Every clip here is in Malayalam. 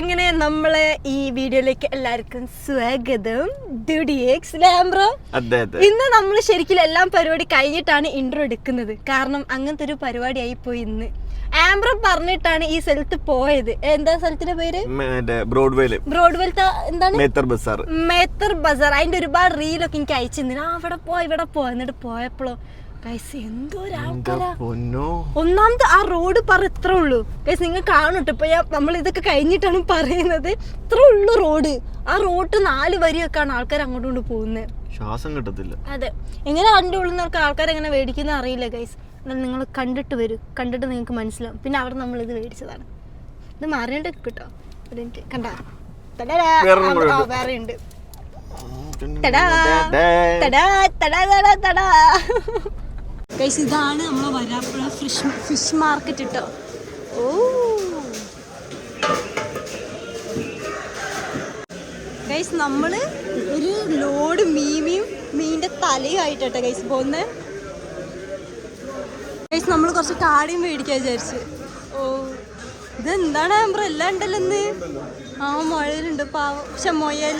അങ്ങനെ നമ്മളെ ഈ വീഡിയോയിലേക്ക് എല്ലാവർക്കും സ്വാഗതം. ഇന്ന് നമ്മൾ ശരിക്കും എല്ലാം പരിപാടി കഴിഞ്ഞിട്ടാണ് ഇൻട്രോ എടുക്കുന്നത്. കാരണം അങ്ങനത്തെ ഒരു പരിപാടി ആയി പോയി ഇന്ന്. ആംബ്രം പറഞ്ഞിട്ടാണ് ഈ സ്ഥലത്ത് പോയത്. എന്താ സ്ഥലത്തിന്റെ പേര്? ബ്രോഡ്വേൽ ബ്രോഡ്വേലത്തെ എന്താണ്? മേത്തർ ബസാർ. മേത്തർ ബസാർ. അതിന്റെ ഒരുപാട് റീലൊക്കെ എനിക്ക് അയച്ചിരുന്നു. അവിടെ പോ ഇവിടെ പോ എന്നിട്ട് പോയപ്പോഴോ കൈസ് ഒന്നാമത് ആ റോഡ് പറ ഇത്ര ഉള്ളൂ. ഗൈസ് നിങ്ങൾ കാണട്ടെ ഇപ്പൊ നമ്മൾ ഇതൊക്കെ കഴിഞ്ഞിട്ടാണ് പറയുന്നത്. ഇത്ര ഉള്ളു റോഡ്. ആ റോഡ് നാല് വരിയൊക്കെയാണ് ആൾക്കാർ അങ്ങോട്ടും കൊണ്ട് പോകുന്നത് ശ്വാസം കിട്ടത്തില്ല. അതെ. എങ്ങനെ അതിന്റെ ഉള്ളിൽ ആൾക്കാർ എങ്ങനെ മേടിക്കുന്ന അറിയില്ല ഗൈസ് എന്നാൽ നിങ്ങൾ കണ്ടിട്ട് വരും. കണ്ടിട്ട് നിങ്ങൾക്ക് മനസ്സിലാവും. പിന്നെ അവിടെ നമ്മൾ ഇത് മേടിച്ചതാണ് ഇത് മാറിയിട്ട് കിട്ടോ കണ്ടാ? വേറെ ഉണ്ട്. തടാ. തടാ തടാ തടാ തടാ. ഗൈസ് ഇതാണ് നമ്മൾ വരാപ്പുഴ ഫിഷ് ഫിഷ് മാർക്കറ്റ് കേട്ടോ ഓ. ഗൈസ് നമ്മൾ ഒരു ലോഡ് മീമിയും മീന്റെ തലയും ആയിട്ടോ ഗൈസ് പോകുന്നത് ഗൈസ് നമ്മൾ കുറച്ച് കാടിയും മേടിക്കാൻ വിചാരിച്ചു. ഓ. ഇതെന്താണ്? ആംബ്ര എല്ലാം ഉണ്ടല്ലോ ഇന്ന്. ആ മുഴയിലുണ്ട് പാവം. പക്ഷെ മുയൽ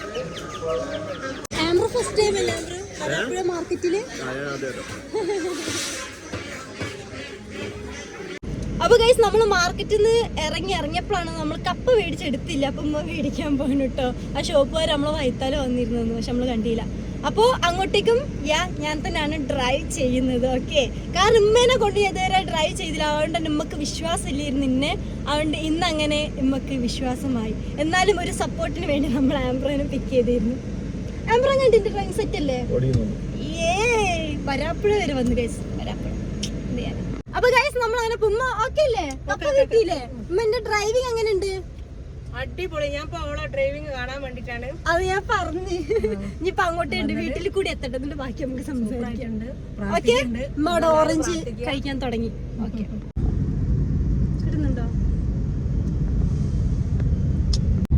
ആംബ്ര ഫസ്റ്റ് ടൈം അല്ലേ മാർക്കറ്റിൽ? അപ്പൊ ഗൈസ് നമ്മൾ മാർക്കറ്റിൽ നിന്ന് ഇറങ്ങി ഇറങ്ങിയപ്പോഴാണ് നമ്മൾ കപ്പ് മേടിച്ചെടുത്തില്ല അപ്പൊ മേടിക്കാൻ പോകണം കേട്ടോ ആ ഷോപ്പുകാർ നമ്മളെ വൈത്താലോ വന്നിരുന്നു. പക്ഷെ നമ്മൾ കണ്ടില്ല. അപ്പോ അങ്ങോട്ടേക്കും യാ ഞാൻ തന്നെയാണ് ഡ്രൈവ് ചെയ്യുന്നത് ഓക്കെ കാരണം ഉമ്മേനെ കൊണ്ട് ഞാൻ ഇതുവരെ ഡ്രൈവ് ചെയ്തില്ല. അതുകൊണ്ട് തന്നെ ഉമ്മക്ക് വിശ്വാസമില്ലായിരുന്നു ഇന്നെ അതുകൊണ്ട് ഇന്ന് അങ്ങനെ ഉമ്മക്ക് വിശ്വാസമായി. എന്നാലും ഒരു സപ്പോർട്ടിന് വേണ്ടി നമ്മൾ ആംബ്രനെ പിക്ക് ചെയ്തിരുന്നു. ആംബ്രോ കണ്ടിട്ട് ഡ്രൈവിംഗ് സെറ്റ് അല്ലേ? ഏ വരാപ്പുഴ വരെ വന്നു ഗൈസ് വരാപ്പുഴ? അപ്പൊ ഗൈസ് നമ്മൾ അങ്ങനെ ഉമ്മ ഓക്കെ അല്ലേ? അപ്പൊ കിട്ടിയില്ലേ ഉമ്മന്റെ ഡ്രൈവിംഗ് അങ്ങനെ ഉണ്ട് അടിപൊളി. ഞാൻ അവളെ ഡ്രൈവിംഗ് കാണാൻ വേണ്ടിട്ടാണ്. അത് ഞാൻ പറഞ്ഞു. ഇനിയിപ്പൊ അങ്ങോട്ടേ ഉണ്ട് വീട്ടിൽ കൂടി എത്തട്ടെ എന്നിട്ട് ബാക്കി നമുക്ക് സംസാരിക്കണ്ട് ഓക്കെ? ഓറഞ്ച് കഴിക്കാൻ തുടങ്ങി. ഓക്കെ. കിട്ടുന്നുണ്ടോ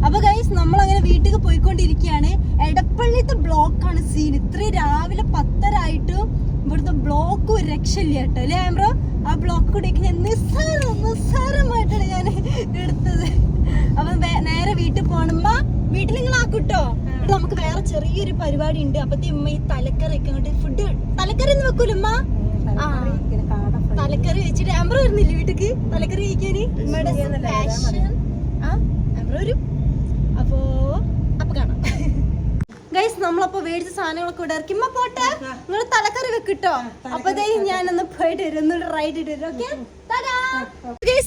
അപ്പൊ ഗൈസ് നമ്മൾ അങ്ങനെ വീട്ടിൽ പോയിക്കൊണ്ടിരിക്കുകയാണ്. എടപ്പള്ളിത്തെ ബ്ലോക്കാണ് സീൻ ഇത്രയും രാവിലെ പത്തരായിട്ടും ഇവിടുത്തെ ബ്ലോക്ക് ഒരു രക്ഷയില്ല കേട്ടോ. അല്ലേ ആമ്പ്രോ ആ ബ്ലോക്ക് കൂടെയൊക്കെ ഞാൻ നിസ്സാരം നിസ്സാരമായിട്ടാണ് ഞാൻ എടുത്തത്. അപ്പൊ വീട്ടിൽ പോണുമ്പോ വീട്ടിൽ നിങ്ങൾ ആക്കൂട്ടോ. നമുക്ക് വേറെ ചെറിയൊരു പരിപാടി ഉണ്ട് അപ്പത്തെ ഉമ്മ ഈ തലക്കറി ഒക്കെ അങ്ങോട്ട് ഫുഡ് തലക്കറി ഒന്നും വെക്കൂലമ്മ തലക്കറി വെച്ചിട്ട് അമ്പ്ര വരുന്നില്ല വീട്ടിക്ക്? തലക്കറി കഴിക്കാന്? ഉമ്മയുടെ ഫാഷൻ ആ വരും. അപ്പോ അപ്പൊ കാണാം. ഗൈസ് നമ്മളപ്പോ മേടിച്ച സാധനങ്ങളൊക്കെ ഇവിടെ ഇറക്കി. പോട്ടെ. നിങ്ങൾ തലക്കറി വെക്കിട്ടോ അപ്പൊ ദേ ഞാനൊന്ന് പോയിട്ട് വരും. ഒന്ന് റൈഡ് ഇട്ട് വരും. ഓക്കെ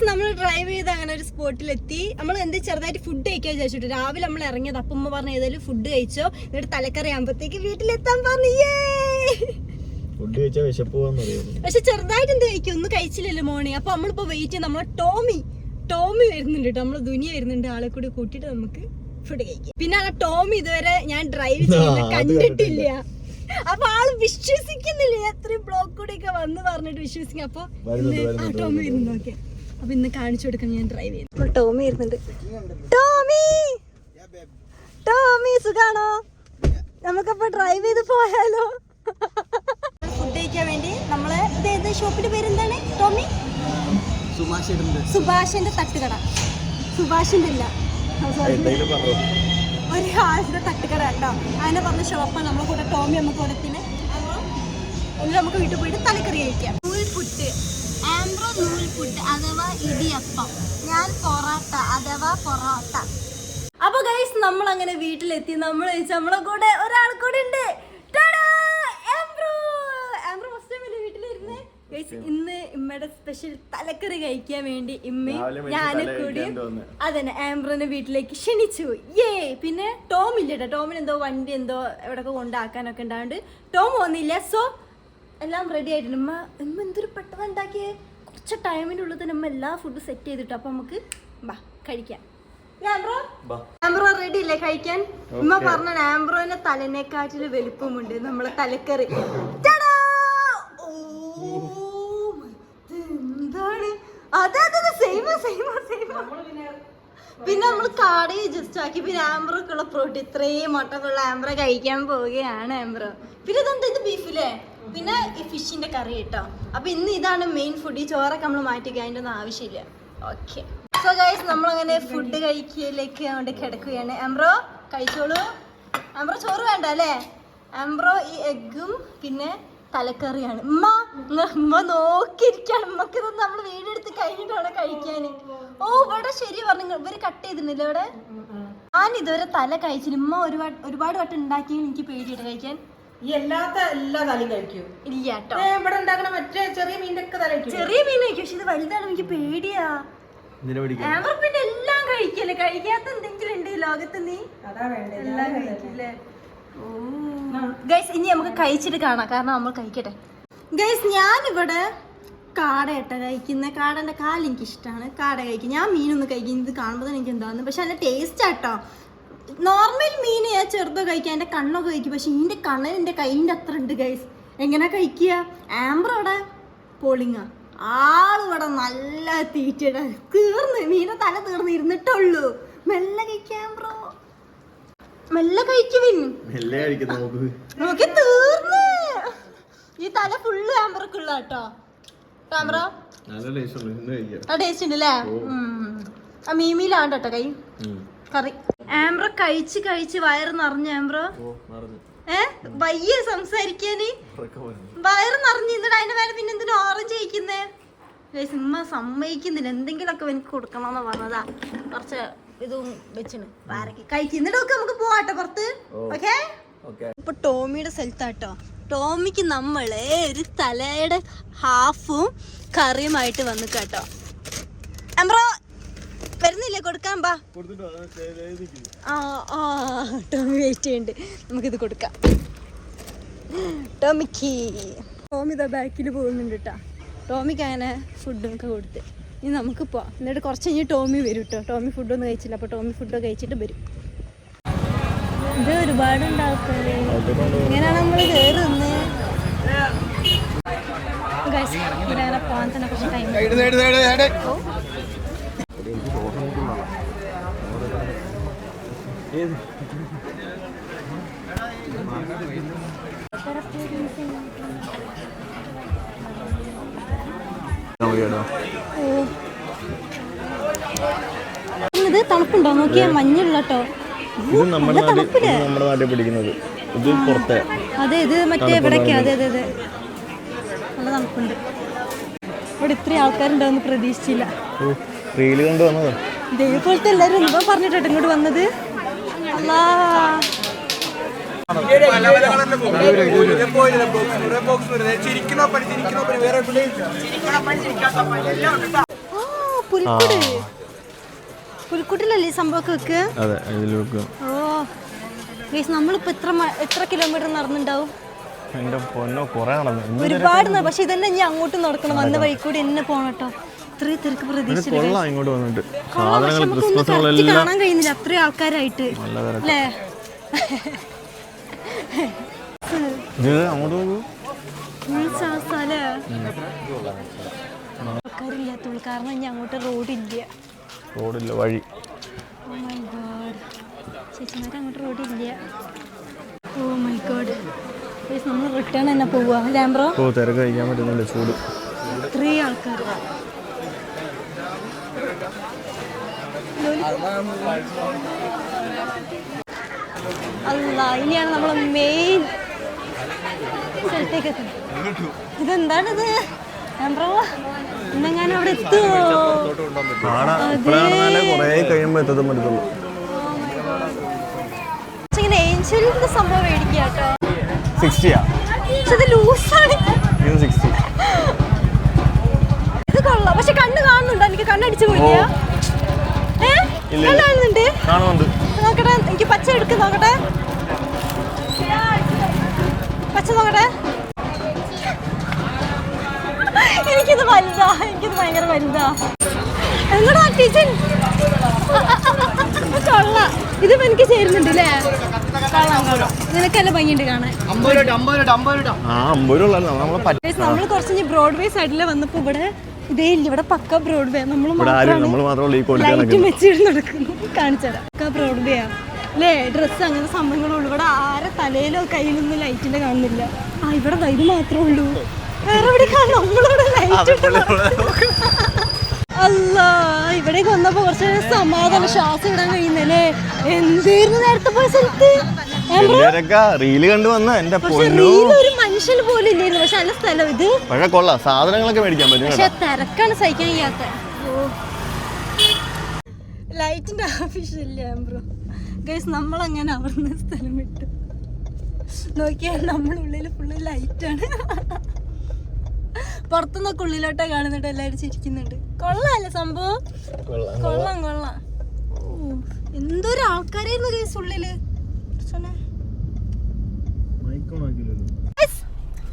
നമ്മൾ ഡ്രൈവ് ചെയ്ത് അങ്ങനെ ഒരു സ്പോട്ടിലെത്തി നമ്മൾ എന്ത് ചെറുതായിട്ട് ഫുഡ് കഴിക്കാൻ വിചാരിച്ചിട്ട്. രാവിലെ നമ്മൾ ഇറങ്ങിയത് അപ്പം പറഞ്ഞു ഏതായാലും ഫുഡ് കഴിച്ചോ. എന്നിട്ട് തലക്കറി ആകുമ്പോഴത്തേക്ക് വീട്ടിലെത്താൻ പറഞ്ഞു. ഫുഡ് കഴിച്ചാൽ വിശപ്പ് പോവാന്നറിയാം പക്ഷെ ചെറുതായിട്ട് എന്ത് കഴിക്കും? ഒന്നും കഴിച്ചില്ലല്ലോ മോർണിംഗ് അപ്പൊ നമ്മളിപ്പോ വെയിറ്റ് ചെയ്യും നമ്മളെ ടോമി. ടോമി വരുന്നുണ്ട് കേട്ടോ നമ്മളെ ദുനിയ വരുന്നുണ്ട്. ആളെ കൂടി കൂട്ടിയിട്ട് നമുക്ക് ഫുഡ് കഴിക്കാം. പിന്നെ ആ ടോമി ഇതുവരെ ഞാൻ ഡ്രൈവ് ചെയ്യുന്നത് കണ്ടിട്ടില്ല. അപ്പൊ ആൾ വിശ്വസിക്കുന്നില്ല. എത്രയും ബ്ലോക്ക് കൂടെ ഒക്കെ വന്ന് പറഞ്ഞിട്ട് വിശ്വസിക്കും അപ്പൊ ടോമി ഓക്കെ. അപ്പൊ ഇന്ന് കാണിച്ചു കൊടുക്കണം ഞാൻ ഡ്രൈവ് ചെയ്യുന്നു. അപ്പൊ ടോമി ഇരുന്നുണ്ട് ടോമി! ടോമി സുഖാണോ? നമുക്കപ്പോ ഡ്രൈവ് ചെയ്ത് പോയാലോ? ഫുഡ് കഴിക്കാൻ വേണ്ടി നമ്മൾ ഷോപ്പിന്റെ പേര് എന്താണ് ടോമി? സുഭാഷിന്റെ തട്ടുകട. സുഭാഷിന്റെ ഇല്ല. ഒരു ആളുടെ തട്ടുകട കേട്ടോ അതിനെ പറഞ്ഞ ഷോപ്പ് നമ്മളെ കൂടെ ടോമി നമുക്ക് കൊടുത്തിന് ഇനി നമുക്ക് വീട്ടിൽ പോയിട്ട് തലക്കറി കഴിക്കാം. നൂൽപുട്ട്. ആംബ്രോ നൂൽപുട്ട് അഥവാ ഇടിയപ്പം. ഞാൻ പൊറോട്ട അഥവാ പൊറോട്ട. അപ്പൊ ഗൈസ് നമ്മൾ അങ്ങനെ വീട്ടിലെത്തി. നമ്മൾ ചോദിച്ചാൽ നമ്മളെ കൂടെ ഒരാൾ കൂടെ ഉണ്ട് ടാടാ! ആംബ്രോ ആംബ്രോ ഫസ്റ്റ് ടൈം അല്ലേ വീട്ടിലിരുന്ന് ഗൈസ് ഇന്ന് ഇമ്മയുടെ സ്പെഷ്യൽ തലക്കറി കഴിക്കാൻ വേണ്ടി ഇമ്മയും ഞാനും കൂടി അതന്നെ ആംബ്രനെ വീട്ടിലേക്ക് ക്ഷണിച്ചു. ഏ പിന്നെ ടോം ഇല്ല കേട്ടോ ടോമിന് എന്തോ വണ്ടി എന്തോ എവിടെയൊക്കെ കൊണ്ടാക്കാനൊക്കെ ഉണ്ടായോണ്ട് ടോം വന്നില്ല. സോ എല്ലാം റെഡി ആയിട്ടുണ്ട്. ഉമ്മ ഉമ്മ എന്തൊരു പെട്ടെന്ന് ഉണ്ടാക്കിയേ? കുറച്ച് ടൈമിന്റെ ഉള്ളിൽ തന്നെ ഉമ്മ എല്ലാ ഫുഡും സെറ്റ് ചെയ്തിട്ടു. അപ്പൊ നമുക്ക് ബാ കഴിക്കാം. ആംബ്രോ റെഡി അല്ലേ കഴിക്കാൻ? ഉമ്മ പറഞ്ഞ ആംബ്രോന്റെ തലനെക്കാട്ടിൽ വലിപ്പമുണ്ട് നമ്മളെ തലക്കറി ടാടാ! ഓ, ഇതെന്താണ് അതെ അതെ സെയിം സെയിം സെയിം പിന്നെ നമ്മൾ കടയിൽ ജസ്റ്റ് ആക്കി. പിന്നെ ആംബ്രോ ഉള്ള പ്രോട്ടീൻ ഇത്രയും മുട്ടക്കുള്ള ആംബ്ര കഴിക്കാൻ പോവുകയാണ് ആംബ്ര പിന്നെ ഇതെന്താ ഇത് ബീഫില്ലേ പിന്നെ ഈ ഫിഷിന്റെ കറി കേട്ടോ അപ്പൊ ഇന്ന് ഇതാണ് മെയിൻ ഫുഡ് ഈ ചോറൊക്കെ നമ്മൾ മാറ്റി അതിന്റെ ആവശ്യമില്ല. ഓക്കെ സോ ഗൈസ് നമ്മളങ്ങനെ ഫുഡ് കഴിക്കലേക്ക് കൊണ്ട് കിടക്കുകയാണ്. ആംബ്രോ കഴിച്ചോളൂ. ആംബ്രോ ചോറ് വേണ്ട അല്ലേ? ആംബ്രോ ഈ എഗ്ഗും പിന്നെ തലക്കറിയാണ്. ഉമ്മ ഉമ്മ നോക്കിയിരിക്കാണ്. ഉമ്മക്ക് ഇതൊന്നും നമ്മൾ വീടെടുത്ത് കഴിഞ്ഞിട്ടാണ് കഴിക്കാന്. കഴിക്കാൻ ഓ ഇവിടെ ശരി പറഞ്ഞു. ഇവർ കട്ട് ചെയ്തിരുന്നില്ല ഇവിടെ? ഞാൻ ഇതുവരെ തല കഴിച്ചില്ല. ഉമ്മ ഒരുപാട് ഒരുപാട് വട്ടം ഉണ്ടാക്കി എനിക്ക് പേടിയിട്ട് കഴിക്കാൻ. എല്ലാത്ത എല്ലാ തലയും കഴിക്കൂ. ഇല്ല കേട്ടോ. ഏ, ഇവിടെ ഉണ്ടാക്കണ മറ്റേ ചെറിയ ഒക്കെ തല ചെറിയ മീൻ കഴിക്കും പക്ഷെ ഇത് വലുതാണ്. എനിക്ക് പേടിയാ. പിന്നെ എല്ലാം കഴിക്കല്ലേ? കഴിക്കാത്ത എന്തെങ്കിലും ഉണ്ട് ഈ ലോകത്ത് നീ? അതാ വേണ്ടത്. എല്ലാം കഴിക്കില്ലേ? ഗൈസ് ഇനി നമുക്ക് കഴിച്ചിട്ട് കാണാം. കാരണം നമ്മൾ കഴിക്കട്ടെ. ഗൈസ് ഞാനിവിടെ കാടയട്ട കഴിക്കുന്ന കാടന്റെ കാൽ എനിക്ക് ഇഷ്ടമാണ് കാട കഴിക്കും. ഞാൻ മീനൊന്നും കഴിക്കുന്നത് കാണുമ്പോൾ തന്നെ എനിക്ക് എന്താന്ന്. പക്ഷെ അതിന്റെ ടേസ്റ്റ് ആട്ടോ നോർമൽ മീൻ ഞാൻ ചെറുതോ കഴിക്കാം. എന്റെ കണ്ണൊക്കെ കഴിക്കും. പക്ഷെ ഇതിന്റെ കണ്ണൻ എന്റെ കൈയിന്റെ അത്ര ഉണ്ട് ഗൈസ് എങ്ങനെ കഴിക്കുക? ആംബ്രോടെ പൊളിങ്ങ. ആളിവിടെ നല്ല തീറ്റയുടെ തീർന്ന്. മീനെ തല തീർന്ന് ഇരുന്നിട്ടുള്ളൂ മെല്ലെ കഴിക്കാം ബ്രോ മെല്ലെ കഴിക്കുവിൻ മെല്ലെ കഴിക്കുന്ന നോക്ക്. നമുക്ക് തീർന്ന്. ഈ തല ഫുള്ള് ആംബറക്കുള്ള കേട്ടോ ക്യാമറ ടേസ്റ്റ് ഉണ്ടല്ലേ മീമിയിലാണ് കേട്ടോ കൈ. കറി. ആംബ്ര കഴിച്ച് കഴിച്ച് വയറ് നിറഞ്ഞു ആംബ്ര ഏ? വയ്യ സംസാരിക്കാന്. വയറ് നിറഞ്ഞു എന്നിട്ട് അതിന്റെ മേലെ പിന്നെ എന്തിനാ ഓറഞ്ച് കഴിക്കുന്നേ? സിമ്മ സമ്മതിക്കുന്നില്ല. എന്തെങ്കിലുമൊക്കെ എനിക്ക് കൊടുക്കണമെന്ന് പറഞ്ഞതാ. കുറച്ച് ഇതും വെച്ചിന്. വാരക്ക്. കഴിക്കുന്നിട്ടൊക്കെ നമുക്ക് പോവാട്ടോ പുറത്ത്. ഓക്കെ? ഇപ്പൊ ടോമിയുടെ സ്ഥലത്താട്ടോ. ടോമിക്ക് നമ്മൾ ഒരു തലയുടെ ഹാഫും കറിയുമായിട്ട് വന്നു കേട്ടോ അമ്പ്രോ വരുന്നില്ലേ? കൊടുക്കാൻ ദേ ആ ആ ടോമി വെയിറ്റ് ചെയ്യുന്നുണ്ട് നമുക്കിത് കൊടുക്കാം. ടോമിക്ക്. ടോമി ഇതാ ബാക്കിൽ പോകുന്നുണ്ട് കേട്ടോ ടോമിക്ക് അങ്ങനെ ഫുഡൊക്കെ കൊടുത്ത്. ഇനി നമുക്ക് പോവാം. എന്നിട്ട് കുറച്ച് കഴിഞ്ഞ് ടോമി വരും കേട്ടോ ടോമി ഫുഡൊന്നും കഴിച്ചില്ല. അപ്പോൾ ടോമി ഫുഡൊക്കെ കഴിച്ചിട്ട് വരും. ഇത് ഒരുപാട് ഇങ്ങനെയാണ് നമ്മൾ കയറുന്നത് ഇങ്ങനെ പോകാൻ തന്നെ കുറച്ച് ടൈം ഓ. ഏത്? നമുക്കേട്ടോ. ഇത് തണുപ്പുണ്ടോ? നോക്കിയാ മഞ്ഞുള്ള കേട്ടോ ഇത് നമ്മുടെ നാട്ടിൽ നമ്മുടെ നാട്ടിൽ പിടിക്കുന്നത്. ഇത് പുറത്തെ അതെ ഇത് മറ്റേ ഇവിടേക്കാ. അതെ അതെ അതെ. നല്ല തണുപ്പുണ്ട്. ഇവിടെ ഇത്രയും ആൾക്കാരുണ്ടാവുന്ന പ്രതീക്ഷിച്ചില്ല. റീൽ കണ്ടു വന്നതാ. ഇതേപോലത്തെ എല്ലാവരും എന്തോ പറഞ്ഞിട്ടോ ഇങ്ങോട്ട് വന്നത്. അല്ലാ പുൽക്കുട്ടിലല്ലേ സംഭവമൊക്കെ വെക്കുക? അതെ ഓ ഗൈസ് നമ്മളിപ്പോ എത്ര എത്ര കിലോമീറ്റർ നടന്നുണ്ടാവും? ഒരുപാട് പക്ഷെ ഇതന്നെ ഞാൻ അങ്ങോട്ട് നടക്കണം. വന്ന വഴി കൂടി എന്നെ പോണട്ടോ കേട്ടോ. ഇത്രയും തിരക്ക് പ്രതീക്ഷിച്ചു കാണാൻ കഴിയുന്നില്ല. അത്രയും ആൾക്കാരായിട്ട്. അല്ലേ? ഇത് അങ്ങോട്ട് സ്ഥലേ ആൾക്കാരില്ലാത്തുള്ളൂ കാരണം ഇനി അങ്ങോട്ട് റോഡില്ല. റോഡില്ല വഴി. ഗോഡ് ചേച്ചിമാരെ അങ്ങോട്ട് റോഡില്ല. ഓ മൈ ഗോഡ് നമ്മൾ റിട്ടേൺ തന്നെ പോവാ. ലാംബ്രോ ഓ തിരക്ക് കഴിക്കാൻ പറ്റുന്നില്ല ചൂട്. ഇത്രയും ആൾക്കാർ അല്ല ഇനിയാണ് നമ്മൾ മെയിൻ സ്ഥലത്തേക്ക് എത്തുന്നത്. ഇതെന്താണിത്? ഇന്നെങ്ങാനും അവിടെ എത്തുമോ ഇങ്ങനെ ഏഞ്ചലിന്റെ സംഭവം മേടിക്കുക കേട്ടോ. സിക്സ്റ്റിയാ. പക്ഷെ ഇത് ലൂസാണ്. ഇത് സിക്സ്റ്റി. ഇത് കൊള്ളാം. പക്ഷെ കണ്ണ് കാണുന്നുണ്ടോ? എനിക്ക് കണ്ണടിച്ചു പോയില്ല കാണുന്നുണ്ട്. നോക്കട്ടെ എനിക്ക് പച്ച എടുക്ക് നോക്കട്ടെ. പച്ച നോക്കട്ടെ. എനിക്കിത് വലുതാ എനിക്കിത് ഭയങ്കര വലുതാ. എങ്ങടാ കിച്ചൻ കൊള്ള. ഇതിപ്പോ എനിക്ക് ചേരുന്നുണ്ട് അല്ലേ നിനക്കല്ല ഭംഗിയുണ്ട് കാണാൻ. നമ്മൾ കുറച്ച് ബ്രോഡ്വേ സൈഡിൽ വന്നപ്പോ ഇവിടെ ഇതേ ഇല്ല ഇവിടെ പക്ക ബ്രോഡ്വേ നമ്മൾ ലൈറ്റും വെച്ചിട്ട് നടക്കുന്നു കാണിച്ചു തരാം. പക്ക ബ്രോഡ്വേയാ അല്ലേ? ഡ്രസ്സ് അങ്ങനെ സംഭവങ്ങളുള്ളൂ. ഇവിടെ ആരെ തലയിലോ കയ്യിലൊന്നും ലൈറ്റിന്റെ കാണുന്നില്ല. ആ ഇവിടെ ഇത് മാത്രമേ ഉള്ളൂ. വേറെ എവിടെ കാണും നമ്മളിവിടെ ലൈറ്റ് അല്ല ഇവിടേക്ക് വന്നപ്പോ കുറച്ച് സമാധാനം ശ്വാസം ഇടാൻ കഴിയുന്നല്ലേ? എന്തായിരുന്നു നേരത്തെ പോയ സ്ഥലത്ത്? റീൽ കണ്ടു വന്ന എന്റെ പൊന്നു. മനുഷ്യൻ പോലും ഇല്ലായിരുന്നു. പക്ഷെ നല്ല സ്ഥലം ഇത്. പക്ഷെ കൊള്ളാം. സാധനങ്ങളൊക്കെ മേടിക്കാൻ പറ്റും പക്ഷെ തിരക്കാണ് സഹിക്കാൻ കഴിയാത്ത. ലൈറ്റിന്റെ ആവശ്യമില്ല ബ്രോ. ഗൈസ് നമ്മളങ്ങനെ അവിടുന്ന് സ്ഥലം വിട്ടു. നോക്കിയാൽ നമ്മളുള്ളിൽ ഫുള്ള് ലൈറ്റാണ്. പുറത്തുനിന്നൊക്കെ ഉള്ളിലോട്ടാ കാണുന്നുണ്ട് എല്ലാവരും ചിരിക്കുന്നുണ്ട്. കൊള്ളാല്ലേ സംഭവം. കൊള്ളാം കൊള്ളാം. എന്തൊരു ആൾക്കാരായിരുന്നു ഗൈസ് ഉള്ളിൽ.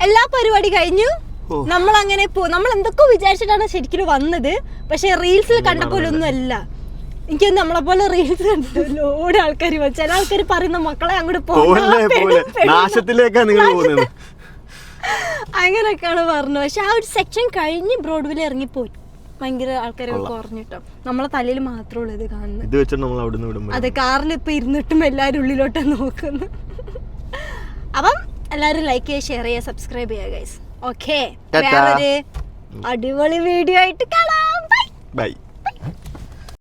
എല്ലാ പരിപാടി കഴിഞ്ഞു. നമ്മൾ അങ്ങനെ പോ നമ്മൾ എന്തൊക്കെ വിചാരിച്ചിട്ടാണ് ശരിക്കും വന്നത്. പക്ഷെ റീൽസിൽ കണ്ട പോലെ ഒന്നും അല്ല എനിക്ക് നമ്മളെ പോലെ റീൽസ് കണ്ടിട്ട് ലോഡ് ആൾക്കാർ ചില ആൾക്കാർ പറയുന്ന മക്കളെ അങ്ങോട്ട് പോകുന്നത്. അങ്ങനെയൊക്കെയാണ് പറഞ്ഞത്. പക്ഷെ ആ ഒരു സെക്ഷൻ കഴിഞ്ഞ് ബ്രോഡ്വേയിൽ ഇറങ്ങിപ്പോയി. ഭയങ്കര ആൾക്കാരെ കുറഞ്ഞിട്ടോ. നമ്മളെ തലയിൽ മാത്രമേ ഉള്ളൂ ഇത് കാണുന്നത്. ഇത് വെച്ചിട്ട് നമ്മൾ അവിടുന്ന് വിടും അതെ കാറിൽ ഇപ്പൊ ഇരുന്നിട്ടും എല്ലാരും ഉള്ളിലോട്ടാ നോക്കുന്നു അപ്പം എല്ലാരും ലൈക്ക് ചെയ്യുക ഷെയർ ചെയ്യുക സബ്സ്ക്രൈബ് ചെയ്യുക ഗൈസ് ഓക്കെ അടിപൊളി വീഡിയോ ആയിട്ട് കാണാം. Bye bye